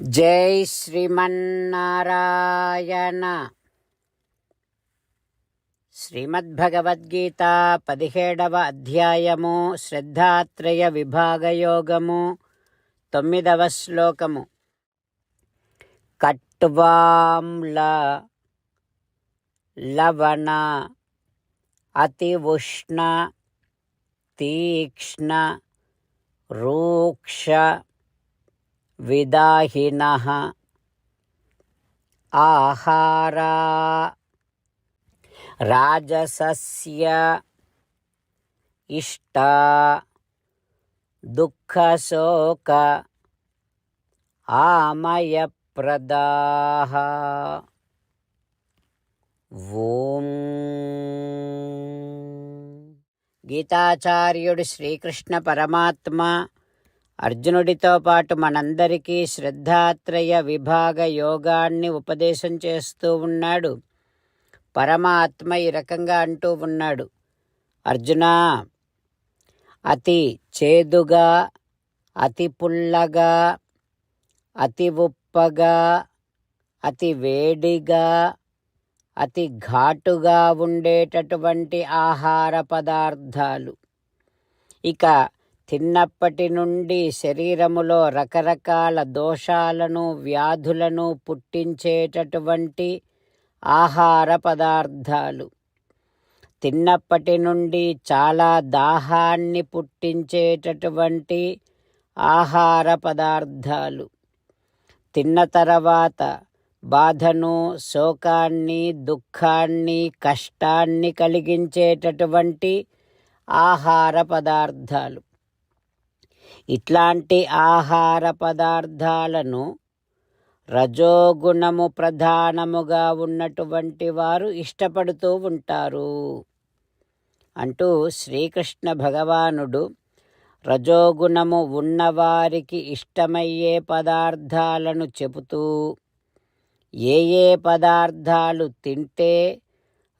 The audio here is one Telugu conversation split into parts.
జై శ్రీమన్నారాయణ. శ్రీమద్భగవద్గీత పదిహేడవ అధ్యాయము శ్రద్ధాత్రయ విభాగయోగము తొమ్మిదవ శ్లోకము. కట్వాంల లవణ అతి ఉష్ణ తీక్ష్ణ రూక్ష విదాహిన ఆహారా రాజసస్య ఇష్ట దుఃఖశోక ఆమయప్రదా ఓం గీతాచార్యుడు శ్రీకృష్ణ పరమాత్మ అర్జునుడితో పాటు మనందరికీ శ్రద్ధాత్రయ విభాగ యోగాన్ని ఉపదేశం చేస్తూ ఉన్నాడు. పరమాత్మ ఈ రకంగా అంటూ ఉన్నాడు. అర్జున అతి చేదుగా అతి పుల్లగా అతి ఉప్పగా అతి వేడిగా అతి ఘాటుగా ఉండేటటువంటి ఆహార పదార్థాలు. ఇక తిన్నప్పటి నుండి శరీరములో రకరకాల దోషాలను వ్యాధులను పుట్టించేటటువంటి ఆహార పదార్థాలు. తిన్నప్పటి నుండి చాలా దాహాన్ని పుట్టించేటటువంటి ఆహార పదార్థాలు. తిన్న తర్వాత బాధను శోకాన్ని దుఃఖాన్ని కష్టాన్ని కలిగించేటటువంటి ఆహార పదార్థాలు. ఇట్లాంటి ఆహార పదార్థాలను రజోగుణము ప్రధానముగా ఉన్నటువంటి వారు ఇష్టపడుతూ ఉంటారు. అంటూ శ్రీకృష్ణ భగవానుడు రజోగుణము ఉన్నవారికి ఇష్టమయ్యే పదార్థాలను చెబుతూ ఏ ఏ పదార్థాలు తింటే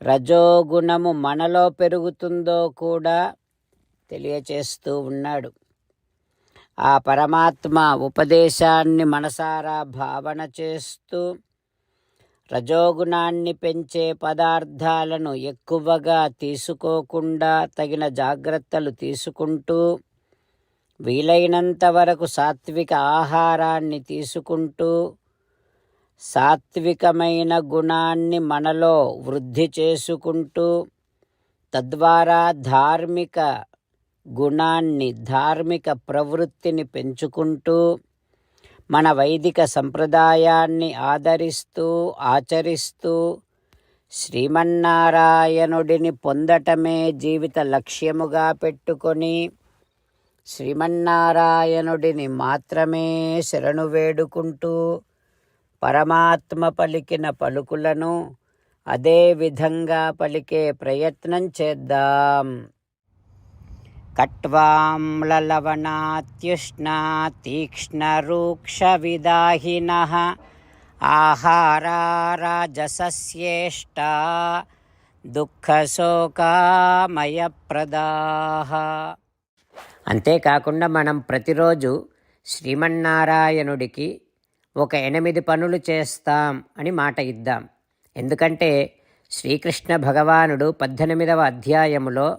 రజోగుణము మనలో పెరుగుతుందో కూడా తెలియచేస్తూ ఉన్నాడు. ఆ పరమాత్మ ఉపదేశాన్ని మనసారా భావన చేస్తూ రజోగుణాన్ని పెంచే పదార్థాలను ఎక్కువగా తీసుకోకుండా తగిన జాగ్రత్తలు తీసుకుంటూ వీలైనంత వరకు సాత్విక ఆహారాన్ని తీసుకుంటూ సాత్వికమైన గుణాన్ని మనలో వృద్ధి చేసుకుంటూ తద్వారా ధార్మిక గుణాన్ని ధార్మిక ప్రవృత్తిని పెంచుకుంటూ మన వైదిక సంప్రదాయాన్ని ఆదరిస్తూ ఆచరిస్తూ శ్రీమన్నారాయణుడిని పొందటమే జీవిత లక్ష్యముగా పెట్టుకొని శ్రీమన్నారాయణుడిని మాత్రమే శరణు వేడుకుంటూ పరమాత్మ పలికిన పలుకులను అదే విధంగా పలికే ప్రయత్నం చేద్దాం. కట్వాంలవనాత్యుష్ణా తీక్ష్ణరూక్షవిదాహినः ఆహారా రాజసస్యేష్టా దుఃఖశోకామయప్రదాः అంతేకాకుండా మనం ప్రతిరోజు శ్రీమన్నారాయణుడికి ఒక ఎనిమిది పనులు చేస్తాం అని మాట ఇద్దాం. ఎందుకంటే శ్రీకృష్ణ భగవానుడు పద్దెనిమిదవ అధ్యాయములో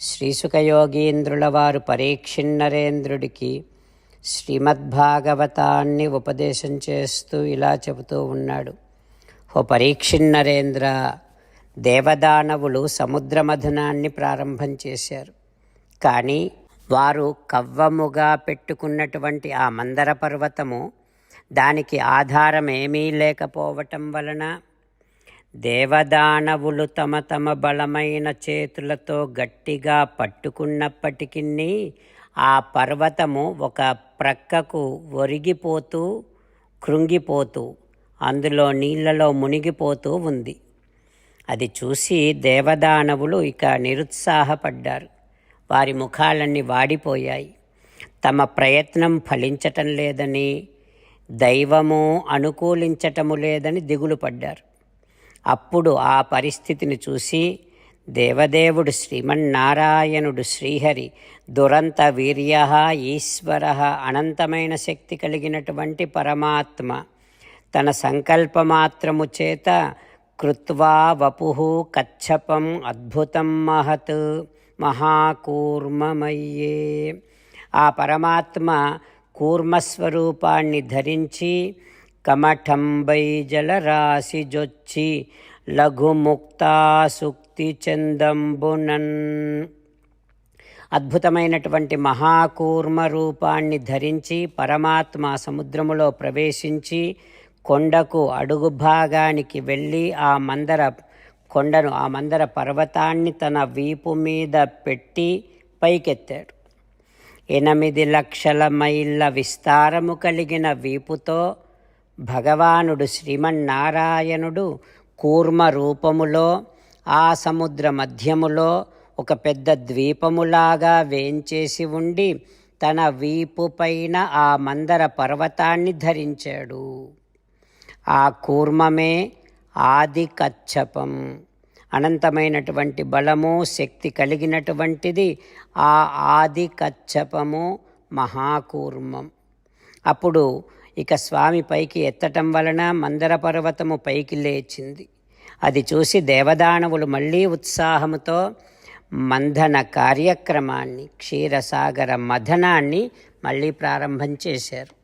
శ్రీసుఖయోగీంద్రుల వారు పరీక్షిన్నరేంద్రుడికి శ్రీమద్భాగవతాన్ని ఉపదేశం చేస్తూ ఇలా చెబుతూ ఉన్నాడు. ఓ పరీక్షిన్నరేంద్ర దేవదానవులు సముద్రమథనాన్ని ప్రారంభం చేశారు. కానీ వారు కవ్వముగా పెట్టుకున్నటువంటి ఆ మందర పర్వతము దానికి ఆధారమేమీ లేకపోవటం వలన దేవదానవులు తమ తమ బలమైన చేతులతో గట్టిగా పట్టుకున్నప్పటికీ ఆ పర్వతము ఒక ప్రక్కకు ఒరిగిపోతూ కృంగిపోతూ అందులో నీళ్ళలో మునిగిపోతూ ఉంది. అది చూసి దేవదానవులు ఇక నిరుత్సాహపడ్డారు. వారి ముఖాలన్నీ వాడిపోయాయి. తమ ప్రయత్నం ఫలించటం లేదని దైవము అనుకూలించటము లేదని దిగులు పడ్డారు అప్పుడు ఆ పరిస్థితిని చూసి దేవదేవుడు శ్రీమన్నారాయణుడు శ్రీహరి దురంత వీర్య ఈశ్వర అనంతమైన శక్తి కలిగినటువంటి పరమాత్మ. తన సంకల్పమాత్రము చేత కృత్వా వపు కచ్చపం అద్భుతం మహత్ మహాకూర్మమయ్యే. ఆ పరమాత్మ కూర్మస్వరూపాన్ని ధరించి కమఠంబై జలరాశి జొచ్చి లఘుముక్తాసుక్తి చందంబునన్. అద్భుతమైనటువంటి మహాకూర్మ రూపాన్ని ధరించి పరమాత్మ సముద్రములో ప్రవేశించి కొండకు అడుగు భాగానికి వెళ్ళి ఆ మందర కొండను ఆ మందర పర్వతాన్ని తన వీపు మీద పెట్టి పైకెత్తాడు ఎనిమిది లక్షల మైళ్ళ విస్తారము కలిగిన వీపుతో భగవానుడు శ్రీమన్నారాయణుడు కూర్మ రూపములో ఆ సముద్ర మధ్యములో ఒక పెద్ద ద్వీపములాగా వేంచేసి ఉండి తన వీపు పైన ఆ మందర పర్వతాన్ని ధరించాడు. ఆ కూర్మమే ఆది కచ్చపం. అనంతమైనటువంటి బలము శక్తి కలిగినటువంటిది ఆ ఆది కచ్చపము మహాకూర్మం. అప్పుడు ఇక స్వామి పైకి ఎత్తటం వలన మందర పర్వతము పైకి లేచింది. అది చూసి దేవదానవులు మళ్ళీ ఉత్సాహముతో మంధన కార్యక్రమాన్ని క్షీరసాగర మథనాన్ని మళ్ళీ ప్రారంభం చేశారు.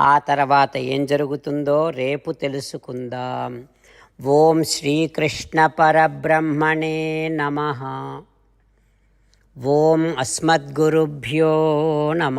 ఆ తర్వాత ఏం జరుగుతుందో రేపు తెలుసుకుందాం. ఓం శ్రీకృష్ణ పరబ్రహ్మణే నమ. ఓం అస్మద్గురుభ్యో నమ.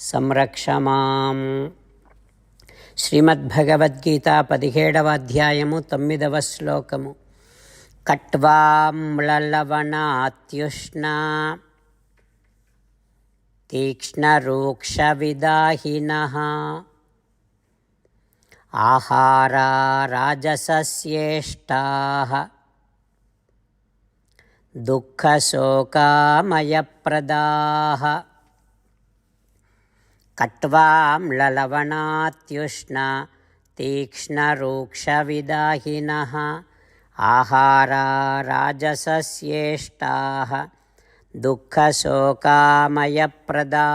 సంరక్ష మాం. శ్రీమద్భగవద్గీత పదిహేడవ అధ్యాయము తొమ్మిదవ శ్లోకము. కట్వామ్లవణాత్యుష్ణ తీక్ష్ణరూక్షవిదాహిన. ఆహారా దుఃఖశోకామయప్రదా. కట్వాంలవణాత్యుష్ణ తీక్ష్ణరూక్షవిదాహిన ఆహారా రాజసస్యేష్టా దుఃఖశోకామయప్రదా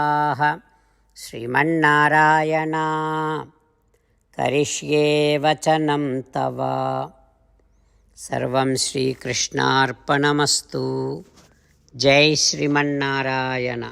శ్రీమన్నారాయణ కరిష్యే వచనం తవ సర్వం శ్రీకృష్ణార్పణమస్తు జై శ్రీమన్నారాయణ